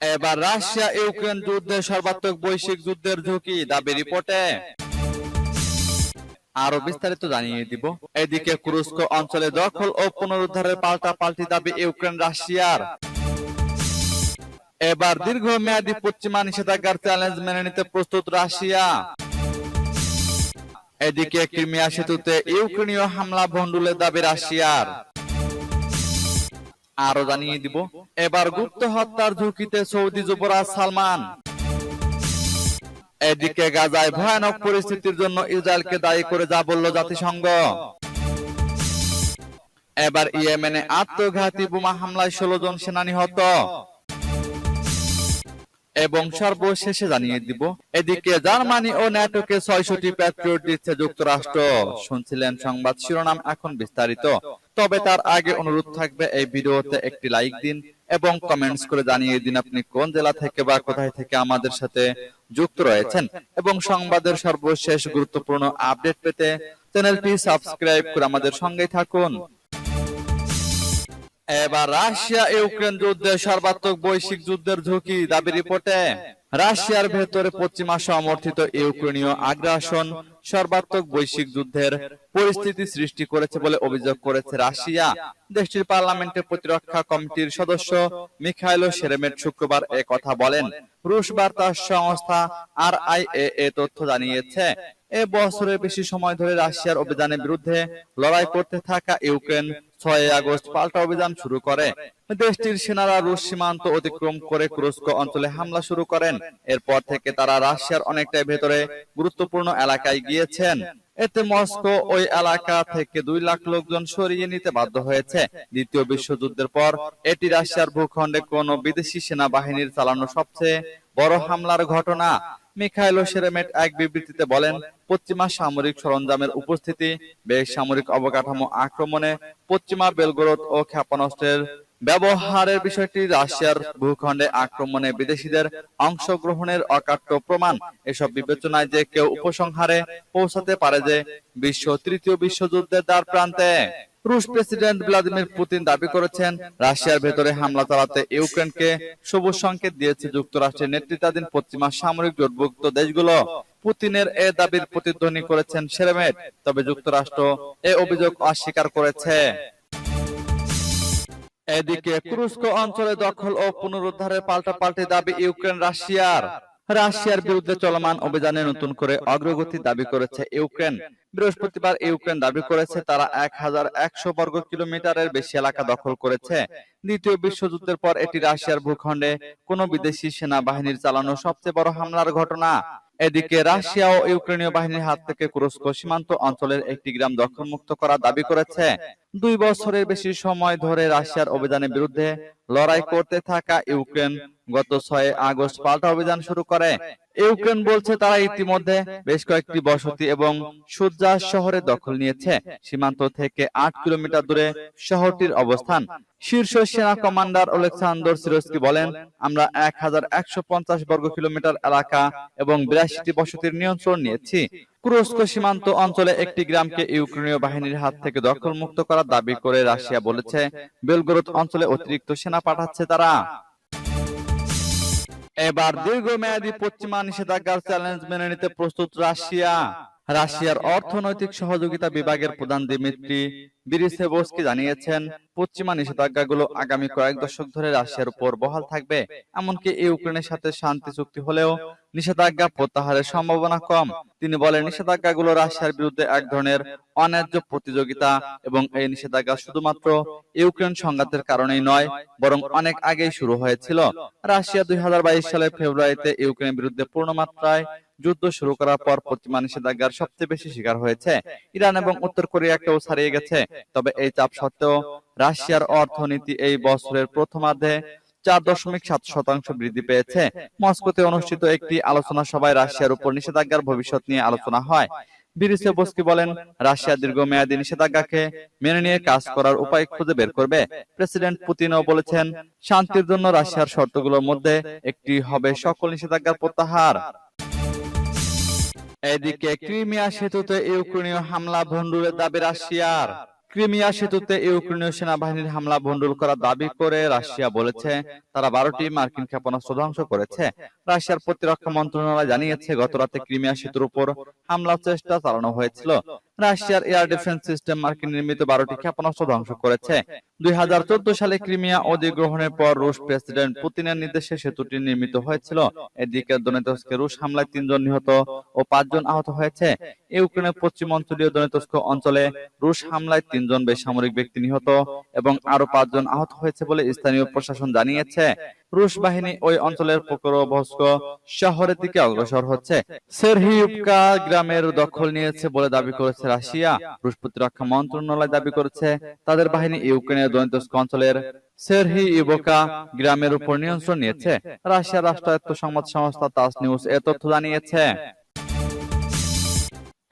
এবার Russia Ukraine যুদ্ধে সর্বাত্মক বৈশ্বিক যুদ্ধের ঝুঁকি দাবি রিপোর্টে। আরও বিস্তারিত জানিয়ে দিব। এদিকে কুরস্ক অঞ্চলে দখল ও পুনরুদ্ধারের পাল্টা পাল্টি দাবি ইউক্রেন রাশিয়ার। এবার দীর্ঘমেয়াদী পশ্চিমা নিষেধাজ্ঞার চ্যালেঞ্জ মেনে নিতে প্রস্তুত রাশিয়া। এদিকে ক্রিমিয়া সেতুতে ইউক্রেনীয় হামলা ভন্ডুলের দাবি রাশিয়ার। আরও জানিয়ে দিব, এবার গুপ্ত হত্যার ঝুঁকিতে সৌদি যুবরাজ সালমান। এদিকে গাজায় ভয়ানক পরিস্থিতির জন্য ইসরায়েলকে দায়ী করে যা বলল জাতিসংঘ। এবার ইয়েমেনে আত্মঘাতী বোমা হামলায় ষোলো জন সেনা নিহত এবং সর্বশেষে জানিয়ে দিব এদিকে জার্মানি ও ন্যাটোকে ছয়শটি প্যাট্রিয়ট দিচ্ছে যুক্তরাষ্ট্র। শুনছিলেন সংবাদ শিরোনাম এখন বিস্তারিত। তবে তার আগে অনুরোধ থাকবে এই ভিডিওতে একটি লাইক দিন এবং কমেন্টস করে জানিয়ে দিন আপনি কোন জেলা থেকে বা কোথায় থেকে আমাদের সাথে যুক্ত রয়েছেন এবং সংবাদের সর্বশেষ গুরুত্বপূর্ণ আপডেট পেতে চ্যানেলটি সাবস্ক্রাইব করে আমাদের সঙ্গেই থাকুন। এবার রাশিয়া, ইউক্রেন যুদ্ধে সর্বাত্মক বৈশ্বিক যুদ্ধের ঝুঁকি দাবি রিপোর্টে, রাশিয়ার ভেতরে পশ্চিমা সমর্থিত ইউক্রেনীয় আগ্রাসন সর্বাত্মক বৈশ্বিক যুদ্ধের পরিস্থিতি সৃষ্টি করেছে বলে অভিযোগ করেছে রাশিয়া। দেশটির পার্লামেন্টের প্রতিরক্ষা কমিটির সদস্য মিখাইলো সেরেমেট শুক্রবার কথা বলেন। রুশ বার্তা সংস্থা আর আই এ তথ্য জানিয়েছে এ বছরের বেশি সময় ধরে রাশিয়ার অভিযানের বিরুদ্ধে লড়াই করতে থাকা ইউক্রেন ছয় আগস্ট পাল্টা অভিযান শুরু করে। দেশটির সেনারা রুশ সীমান্ত অতিক্রম করে কুরস্ক অঞ্চলে হামলা শুরু করেন। এরপর থেকে তারা রাশিয়ার অনেকটাই ভেতরে গুরুত্বপূর্ণ এলাকায় গিয়েছেন। এতে মস্কো ওই এলাকা থেকে দুই লাখ লোকজন সরিয়ে নিতে বাধ্য হয়েছে। দ্বিতীয় বিশ্বযুদ্ধের পর এটি রাশিয়ার ভূখণ্ডে কোন বিদেশি সেনাবাহিনীর চালানো সবচেয়ে বড় হামলার ঘটনা। মিখাইলো সেরেমেট এক বিবৃতিতে বলেন, পশ্চিমা সামরিক সরঞ্জামের উপস্থিতি অবকাঠামো আক্রমণে পশ্চিমা ও ক্ষেপণাস্ত্রের ব্যবহারের বিষয়টি রাশিয়ার ভূখণ্ডে আক্রমণে বিদেশিদের অংশগ্রহণের অকাট্য প্রমাণ। এসব বিবেচনায় যে কেউ উপসংহারে পৌঁছাতে পারে যে বিশ্ব তৃতীয় বিশ্বযুদ্ধের দ্বার প্রান্তে রুশ প্রেসিডেন্ট ভ্লাদিমির পুতিন দাবি করেছেন, রাশিয়ার ভেতরে হামলা চালাতে ইউক্রেনকে সবুজ সংকেত দিয়েছে যুক্তরাষ্ট্রের নেতৃত্বাধীন পশ্চিমা সামরিক জোটভুক্ত দেশগুলো। পুতিনের এ দাবির প্রতিধ্বনি করেছেন সেরেমেট তবে যুক্তরাষ্ট্র এ অভিযোগ অস্বীকার করেছে। এদিকে তুরস্ক অঞ্চলে দখল ও পুনরুদ্ধারের পাল্টাপাল্টি দাবি ইউক্রেন রাশিয়ার রাশিয়ার বিরুদ্ধে চলমান অভিযানে নতুন করে অগ্রগতি দাবি করেছে ইউক্রেন। বৃহস্পতিবার ইউক্রেন দাবি করেছে তারা এক হাজার একশো বর্গ কিলোমিটারের বেশি এলাকা দখল করেছে। দ্বিতীয় বিশ্বযুদ্ধের পর এটি রাশিয়ার ভূখণ্ডে কোনো বিদেশি সেনাবাহিনীর চালানো সবচেয়ে বড় হামলার ঘটনা। এদিকে রাশিয়া ও ইউক্রেনীয় বাহিনীর হাত থেকে কুরস্ক সীমান্ত অঞ্চলের একটি গ্রাম দখলমুক্ত করার দাবি করেছে। দুই বছরের বেশি সময় ধরে রাশিয়ার অভিযানের বিরুদ্ধে লড়াই করতে থাকা ইউক্রেন গত ছয় আগস্ট পাল্টা অভিযান শুরু করে। ইউক্রেন বলছে তারা ইতিমধ্যে বেশ কয়েকটি বসতি এবং সুজ্জা শহরে দখল নিয়েছে। সীমান্ত থেকে আট কিলোমিটার দূরে শহরটির অবস্থান। শীর্ষ সেনা কমান্ডার ওলেক্সান্দর সিরোস্কি বলেন আমরা এক হাজার একশো পঞ্চাশ বর্গ কিলোমিটার এলাকা এবং বিরাশিটি বসতির নিয়ন্ত্রণ নিয়েছি। কুরস্ক সীমান্ত অঞ্চলে একটি গ্রামকে ইউক্রেনীয় বাহিনীর হাত থেকে দখল মুক্ত করার দাবি করে রাশিয়া বলেছে, বেলগরদ অঞ্চলে অতিরিক্ত সেনা পাঠাচ্ছে তারা। এবার দীর্ঘমেয়াদী পশ্চিমা নিষেধাজ্ঞার চ্যালেঞ্জ মেনে নিতে প্রস্তুত রাশিয়া। রাশিয়ার অর্থনৈতিক সহযোগিতা বিভাগের প্রধান দিমিত্রি বিরিসেভস্কি জানিয়েছেন পশ্চিমা নিষেধাজ্ঞাগুলো আগামী কয়েক দশক ধরে রাশিয়ার উপর বহাল থাকবে। এমনকি ইউক্রেনের সাথে শান্তি চুক্তি হলেও নিষেধাজ্ঞা প্রত্যাহারের সম্ভাবনা কম। তিনি বলেন, নিষেধাজ্ঞাগুলো রাশিয়ার বিরুদ্ধে এক ধরনের অন্যায্য প্রতিযোগিতা এবং এই নিষেধাজ্ঞা শুধুমাত্র ইউক্রেন সংঘাতের কারণেই নয়, বরং অনেক আগেই শুরু হয়েছিল। রাশিয়া দুই হাজার বাইশ সালের ফেব্রুয়ারিতে ইউক্রেনের বিরুদ্ধে পূর্ণমাত্রায় যুদ্ধ শুরু করার পর পশ্চিমা নিষেধাজ্ঞার সবচেয়ে বেশি শিকার হয়েছে। ইরান এবং উত্তর কোরিয়াকেও ছাড়িয়ে গেছে। তবে এই চাপ সত্ত্বেও রাশিয়ার অর্থনীতি এই বছরের প্রথমার্ধে চার দশমিক সাত শতাংশ বৃদ্ধি পেয়েছে। মস্কোতে অনুষ্ঠিত একটি আলোচনা সভায় রাশিয়ার উপর নিষেধাজ্ঞার ভবিষ্যৎ নিয়ে আলোচনা হয়। বিরিসেবস্কি বলেন রাশিয়া দীর্ঘমেয়াদী নিষেধাজ্ঞাকে মেনে নিয়ে কাজ করার উপায় খুঁজে বের করবে। প্রেসিডেন্ট পুতিনও বলেছেন শান্তির জন্য রাশিয়ার শর্তগুলোর মধ্যে একটি হবে সকল নিষেধাজ্ঞার প্রত্যাহার। এদিকে ক্রিমিয়া সেতুতে ইউক্রেনীয় হামলা ভণ্ডুরের দাবি রাশিয়ার ক্রিমিয়া সেতুতে ইউক্রেনীয় সেনাবাহিনীর হামলা ভণ্ডুল করার দাবি করে রাশিয়া বলেছে, তারা বারোটি মার্কিন ক্ষেপণাস্ত্র ধ্বংস করেছে। রাশিয়ার প্রতিরক্ষা মন্ত্রণালয় জানিয়েছে, গতরাতে ক্রিমিয়া সেতুর উপর হামলার চেষ্টা চালানো হয়েছিল। রাশিয়ার এয়ার ডিফেন্স সিস্টেম মার্কিন নির্মিত বারোটি ক্ষেপণাস্ত্র ধ্বংস করেছে। দুই হাজার চোদ্দ সালে ক্রিমিয়া অধিগ্রহণের পর রুশ প্রেসিডেন্ট পুতিনের নির্দেশে সেতুটি নির্মিত হয়েছিল। এদিকে দনেতস্কে রুশ হামলায় তিনজন নিহত ও পাঁচজন আহত হয়েছে। ইউক্রেনের পশ্চিমাঞ্চলীয় দনেতস্ক অঞ্চলে রুশ হামলায় তিনজন বেসামরিক ব্যক্তি নিহত এবং আরও পাঁচজন আহত হয়েছে বলে স্থানীয় প্রশাসন জানিয়েছে। রুশ বাহিনী ওই অঞ্চলের পোকরোভস্ক শহরের দিকে অগ্রসর হচ্ছে। সেরহিউপকা গ্রামের দখল নিয়েছে বলে দাবি করেছে রাশিয়া। রুশ প্রতিরক্ষা মন্ত্রণালয় দাবি করেছে তাদের বাহিনী ইউক্রেনের দনিতস্ক অঞ্চলের সেরহি ইবোকা গ্রামের উপর নিয়ন্ত্রণ নিয়েছে। রাশিয়ার রাষ্ট্রায়ত্ত সংবাদ সংস্থা তাস নিউজ এ তথ্য জানিয়েছে।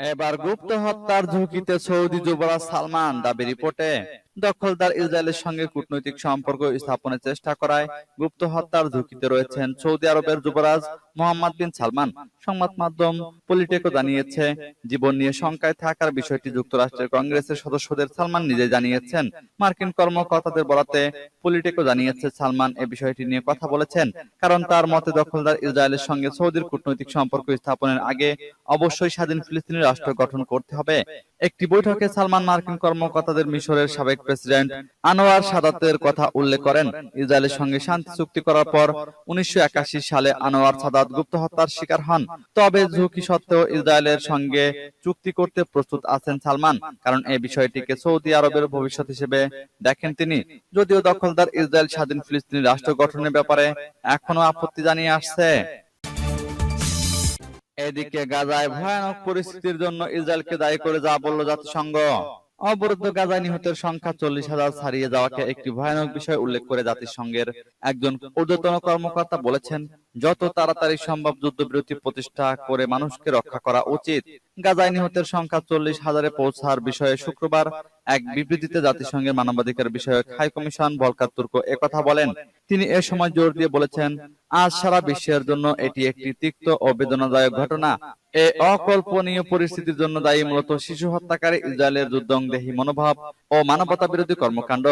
এবার গুপ্ত হত্যার ঝুঁকিতে সৌদি যুবরাজ সালমান দাবি রিপোর্টে দখলদার ইসরায়েলের সঙ্গে কূটনৈতিক সম্পর্ক স্থাপনের চেষ্টা করায় গুপ্ত হত্যার ঝুঁকিতে রয়েছেন সৌদি আরবের যুবরাজ মোহাম্মদ বিন সালমান। সংবাদ মাধ্যম পলিটেকো জানিয়েছে, জীবন নিয়ে শঙ্কায় থাকার বিষয়টি যুক্তরাষ্ট্রের কংগ্রেসের সদস্যদের সালমান নিজে জানিয়েছেন। মার্কিন কর্মকর্তাদের বলাতে পলিটেকো জানিয়েছে, সালমান এ বিষয়টি নিয়ে কথা বলেছেন, কারণ তার মতে দখলদার ইসরায়েলের সঙ্গে সৌদির কূটনৈতিক সম্পর্ক স্থাপনের আগে অবশ্যই স্বাধীন ফিলিস্তিনি রাষ্ট্র গঠন করতে হবে। একটি বৈঠকে সালমান মার্কিন কর্মকর্তাদের মিশরের সাবেক প্রেসিডেন্ট আনোয়ার সাদাতের কথা উল্লেখ করেন। ইসরায়েলের সঙ্গে শান্তি চুক্তি করার পর উনিশশো সালে আনোয়ার সাদাত গুপ্ত হত্যার শিকার হন। তবে ঝুঁকি সত্ত্বেও ইসরায়েলের সঙ্গে চুক্তি করতে প্রস্তুত আছেন সালমান। কারণ এই বিষয়টিকে সৌদি আরবের ভবিষ্যৎ হিসেবে দেখেন তিনি। যদিও দখলদার ইসরায়েল স্বাধীন ফিলিস্তিনি রাষ্ট্র গঠনের ব্যাপারে এখনও আপত্তি জানিয়ে আসছে। এদিকে গাজায় ভয়ানক পরিস্থিতির জন্য ইসরায়েলকে দায়ী করে যা বলল জাতিসংঘ। অবরুদ্ধ গাজা নিহতের সংখ্যা চল্লিশ হাজার ছাড়িয়ে যাওয়াকে একটি ভয়ানক বিষয় উল্লেখ করে জাতিসংঘের একজন ঊর্ধ্বতন কর্মকর্তা বলেছেন, যত তাড়াতাড়ি সম্ভব যুদ্ধবিরতি প্রতিষ্ঠা করে মানুষকে রক্ষা করা উচিত। গাজায় নিহতের সংখ্যা চল্লিশ হাজারে পৌঁছার বিষয়ে শুক্রবার এক বিবৃতিতে জাতিসংঘের মানবাধিকার বিষয়ক হাই কমিশন ভলকার তুর্ক একথা বলেন, তিনি এ সময় জোর দিয়ে বলেছেন, আজ সারা বিশ্বের জন্য এটি একটি তিক্ত ও বেদনাদায়ক ঘটনা। এ অকল্পনীয় পরিস্থিতির জন্য দায়ী মূলত শিশু হত্যাকারী ইসরায়েলের যুদ্ধংদেহী মনোভাব ও মানবতা বিরোধী কর্মকাণ্ড।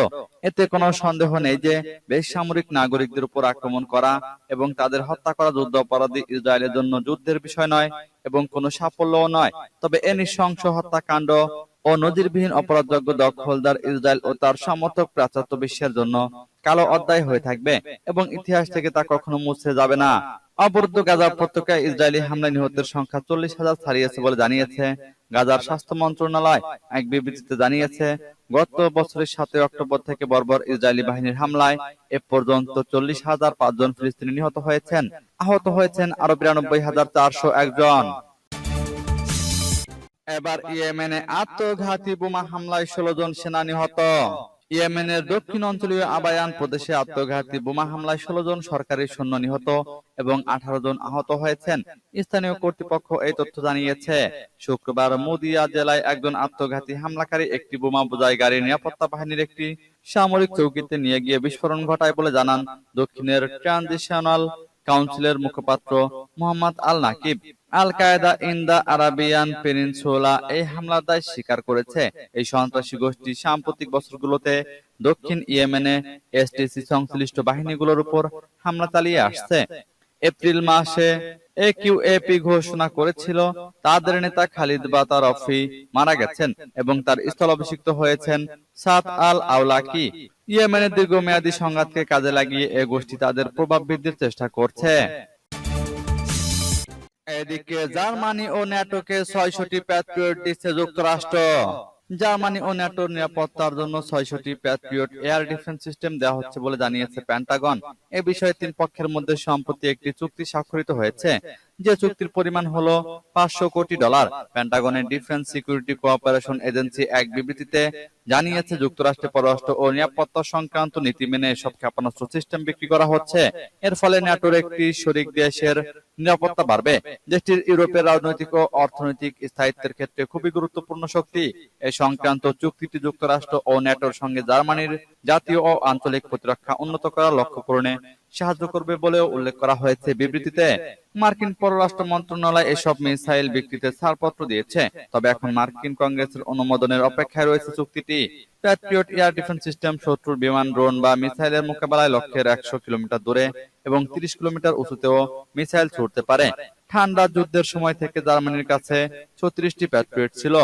এতে কোনো সন্দেহ নেই যে বেসামরিক নাগরিকদের উপর আক্রমণ করা এবং তাদের হত্যা করা যুদ্ধ অপরাধী ইসরায়েলের জন্য যুদ্ধের বিষয় নয় এবং কোনো সাফল্যও নয়। তবে এ নৃশংস হত্যাকাণ্ড ও নজিরবিহীন অপরাধযোগ্য দখলদার ইসরায়েল ও তার সমর্থক প্রাচ্যাত্য বিশ্বের জন্য কালো অধ্যায় হয়ে থাকবে এবং ইতিহাস থেকে তা কখনো মুছে যাবে না। অবরুদ্ধ গাজা উপত্যকায় ইসরায়েলি হামলায় নিহতের সংখ্যা চল্লিশ হাজার ছাড়িয়েছে বলে জানিয়েছে গাজার স্বাস্থ্য মন্ত্রণালয়। এক বিবৃতিতে জানিয়েছে, গত বছরের সাতই অক্টোবর থেকে বর্বর ইসরায়েলি বাহিনীর হামলায় এ পর্যন্ত চল্লিশ হাজার পাঁচজন ফিলিস্তিনি নিহত হয়েছেন। আহত হয়েছেন আরও বিরানব্বই হাজার চারশো একজন। এবার ইয়েমেনে আত্মঘাতী বোমা হামলায় ষোলো জন সেনা নিহত ইয়েমেনের দক্ষিণ অঞ্চলীয় আবায়ান প্রদেশে আত্মঘাতী বোমা হামলায় ষোলো জন সরকারি সৈন্য নিহত এবং আঠারো জন আহত হয়েছেন। স্থানীয় কর্তৃপক্ষ এই তথ্য জানিয়েছে। শুক্রবার মুদিয়া জেলায় একজন আত্মঘাতী হামলাকারী একটি বোমা বোঝাই গাড়ি নিরাপত্তা বাহিনীর একটি সামরিক চৌকিতে নিয়ে গিয়ে বিস্ফোরণ ঘটায় বলে জানান। দক্ষিণের ট্রানজিশনাল কাউন্সিলের মুখপাত্র মোহাম্মদ আল নাকিব আল কায়দা ইন দা আরাবিয়ান পেনিনসুলা এই হামলার দায় স্বীকার করেছে। এই সন্ত্রাসী গোষ্ঠী সাম্প্রতিক বছরগুলোতে দক্ষিণ ইয়েমেনে এসটিসি সংশ্লিষ্ট বাহিনীগুলোর উপর হামলা চালিয়ে আসছে। এপ্রিল মাসে একিউএপি ঘোষণা করেছিল, তাদের নেতা খালিদ বাতা রফি মারা গেছেন এবং তার স্থলাভিষিক্ত হয়েছেন সাত আল আওলাকি ইয়েমেনের দীর্ঘমেয়াদী সংঘাতকে কাজে লাগিয়ে এ গোষ্ঠী তাদের প্রভাব বৃদ্ধির চেষ্টা করছে। এদিকে জার্মানি ও ন্যাটোকে ছয়শটি প্যাট্রিয়ট দিচ্ছে যুক্তরাষ্ট্র। জার্মানি ও ন্যাটোর নিরাপত্তার জন্য ছয়শটি প্যাট্রিয়ট এয়ার ডিফেন্স সিস্টেম দেওয়া হচ্ছে বলে জানিয়েছে প্যান্টাগন এ বিষয়ে তিন পক্ষের মধ্যে সম্প্রতি একটি চুক্তি স্বাক্ষরিত হয়েছে। যে চুক্তির পরিমাণ হলো পাঁচশো কোটি ডলার। প্যান্টাগনের ডিফেন্স সিকিউরিটি কোঅপারেশন এজেন্সি এক বিবৃতিতে জানিয়েছে যুক্তরাষ্ট্রে পররাষ্ট্র ও নিরাপত্তা সংক্রান্ত নীতি মেনে এসব ক্ষেপণাস্ত্র সিস্টেম বিক্রি করা হচ্ছে। এর ফলে ন্যাটোর একটি শরিক দেশের নিরাপত্তা বাড়বে। দেশটির ইউরোপের রাজনৈতিক ও অর্থনৈতিক স্থায়িত্বের ক্ষেত্রে খুবই গুরুত্বপূর্ণ শক্তি। এই সংক্রান্ত চুক্তিটি যুক্তরাষ্ট্র ও ন্যাটোর সঙ্গে জার্মানির জাতীয় ও আঞ্চলিক প্রতিরক্ষা উন্নত করার লক্ষ্য পূরণে সাহায্য করবে বলেও উল্লেখ করা হয়েছে বিবৃতিতে। মার্কিন পররাষ্ট্র মন্ত্রণালয় এসব মিসাইল বিক্রিতে ছাড়পত্র দিয়েছে, তবে এখন মার্কিন কংগ্রেসের অনুমোদনের অপেক্ষায় রয়েছে চুক্তিটি। প্যাট্রিয়ট এয়ার ডিফেন্স সিস্টেম শত্রুর বিমান, ড্রোন বা মিসাইলের মোকাবেলায় লক্ষ্যের একশো কিলোমিটার দূরে এবং তিরিশ কিলোমিটার উঁচুতেও মিসাইল ছুটতে পারে। ঠান্ডা যুদ্ধের সময় থেকে জার্মানির কাছে ছত্রিশটি প্যাট্রিয়ট ছিল।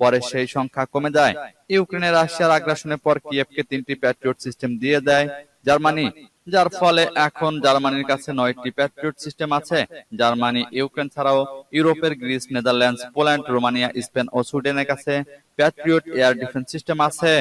পরে সেই সংখ্যা কমে যায়। ইউক্রেনে রাশিয়ার আগ্রাসনের পর কিয়েভকে তিনটি প্যাট্রিয়ট সিস্টেম দিয়ে দেয় জার্মানি, যার ফলে এখন জার্মানির কাছে নয়টি প্যাট্রিয়ট সিস্টেম আছে। জার্মানি, ইউক্রেন ছাড়াও ইউরোপের Greece, Netherlands, Poland, Romania, Spain ও সুইডেনের কাছে প্যাট্রিয়ট এয়ার ডিফেন্স সিস্টেম আছে।